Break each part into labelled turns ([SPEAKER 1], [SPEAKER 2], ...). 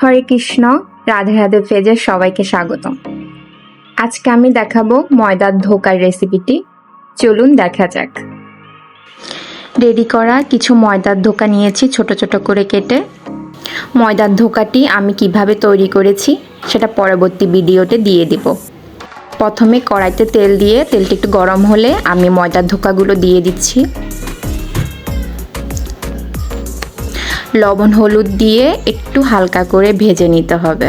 [SPEAKER 1] হরে কৃষ্ণ, রাধে রাধে ফেজে সবাইকে স্বাগত আজকে আমি দেখাবো ময়দার ধোকার রেসিপিটি। চলুন দেখা যাক। রেডি করা কিছু ময়দার ধোকা নিয়েছি ছোট ছোট করে কেটে। ময়দার ধোকাটি আমি কীভাবে তৈরি করেছি সেটা পরবর্তী ভিডিওতে দিয়ে দিব। প্রথমে কড়াইতে তেল দিয়ে তেলটি একটু গরম হলে আমি ময়দার ধোকাগুলো দিয়ে দিচ্ছি। লবণ হলুদ দিয়ে একটু হালকা করে ভেজে নিতে হবে।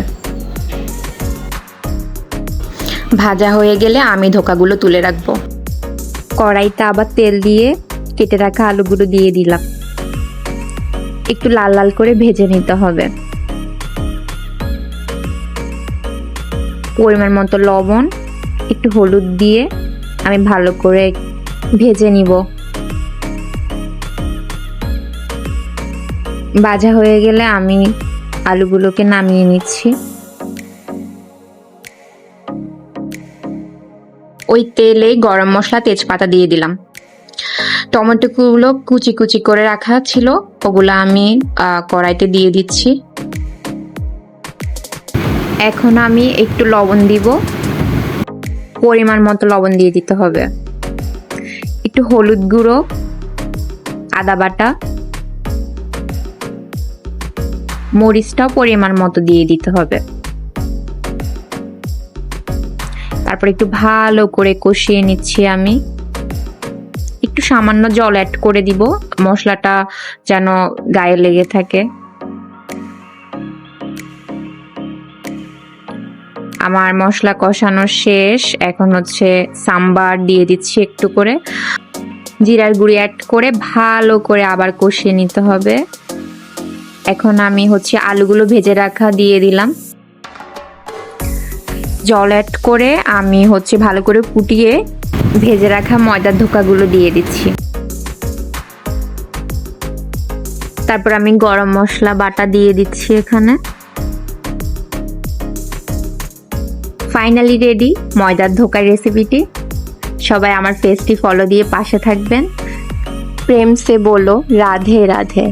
[SPEAKER 1] ভাজা হয়ে গেলে আমি ধোকাগুলো তুলে রাখব। কড়াইতে আবার তেল দিয়ে কেটে রাখা আলুগুলো দিয়ে দিলাম। একটু লাল লাল করে ভেজে নিতে হবে। পরিমাণ মতো লবণ, একটু হলুদ দিয়ে আমি ভালো করে ভেজে নিব। ভাজা হয়ে গেলে আমি আলুগুলোকে নামিয়ে নিচ্ছি। ওই তেলে গরম মশলা তেজপাতা দিয়ে দিলাম। টমেটোগুলো কুচি কুচি করে রাখা ছিল, ওগুলো আমি কড়াইতে দিয়ে দিচ্ছি। এখন আমি একটু লবণ দিব। পরিমাণ মতো লবণ দিয়ে দিতে হবে। একটু হলুদ গুঁড়ো, আদা বাটা। মরিচটাও পরিমাণ মতো দিয়ে দিতে হবে। তারপর একটু ভালো করে কষিয়ে নিচ্ছি আমি। একটু সামান্য জল অ্যাড করে দিব, মশলাটা যেন গায়ে লেগে থাকে। আমার মশলা কষানো শেষ, এখন হচ্ছে সাম্বার দিয়ে দিচ্ছি একটু করে। জিরার গুঁড়ি অ্যাড করে ভালো করে আবার কষিয়ে নিতে হবে। এখন আমি হচ্ছে আলুগুলো ভেজে রাখা দিয়ে দিলাম। জল অ্যাড করে আমি হচ্ছে ভালো করে ফুটিয়ে ভেজে রাখা ময়দার ধোকাগুলো দিয়ে দিচ্ছি। তারপর আমি গরম মশলা বাটা দিয়ে দিচ্ছি এখানে। ফাইনালি রেডি ময়দার ধোকার রেসিপিটি সবাই আমার পেজটি ফলো দিয়ে পাশে থাকবেন। প্রেম সে বলো, রাধে রাধে।